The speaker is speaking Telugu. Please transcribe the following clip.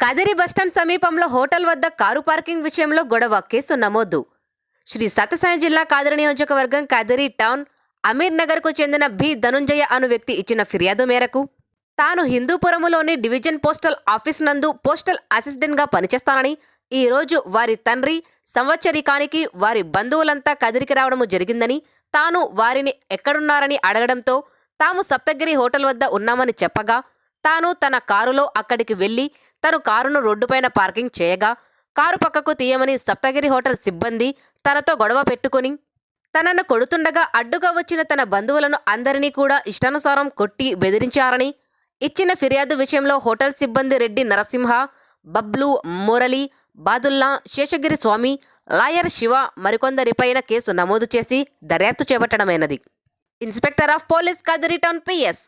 కదిరి బస్టాండ్ సమీపంలో హోటల్ వద్ద కారు పార్కింగ్ విషయంలో గొడవ. కేసు నమోదు. శ్రీ సత్యసాయి జిల్లా కాదిరి నియోజకవర్గం కదిరి టౌన్ అమీర్ నగర్కు చెందిన బి. ధనుంజయ అను వ్యక్తి ఇచ్చిన ఫిర్యాదు మేరకు తాను హిందూపురములోని డివిజన్ పోస్టల్ ఆఫీస్ నందు పోస్టల్ అసిస్టెంట్గా పనిచేస్తానని ఈ రోజు వారి తండ్రి సంవత్సరికానికి వారి బంధువులంతా కదిరికి రావడము జరిగిందని తాను వారిని ఎక్కడున్నారని అడగడంతో తాము సప్తగిరి హోటల్ వద్ద ఉన్నామని చెప్పగా తాను తన కారులో అక్కడికి వెళ్ళి తను కారును రోడ్డుపైన పార్కింగ్ చేయగా కారు పక్కకు తీయమని సప్తగిరి హోటల్ సిబ్బంది తనతో గొడవ పెట్టుకుని తనను కొడుతుండగా అడ్డుగా వచ్చిన తన బంధువులను అందరినీ కూడా ఇష్టానుసారం కొట్టి బెదిరించారని ఇచ్చిన ఫిర్యాదు విషయంలో హోటల్ సిబ్బంది రెడ్డి నరసింహ బబ్లు మురళి బాదుల్లా శేషగిరి స్వామి లాయర్ శివ మరికొందరిపైన కేసు నమోదు చేసి దర్యాప్తు చేపట్టడమైనది. Inspector of police Kadiri town PS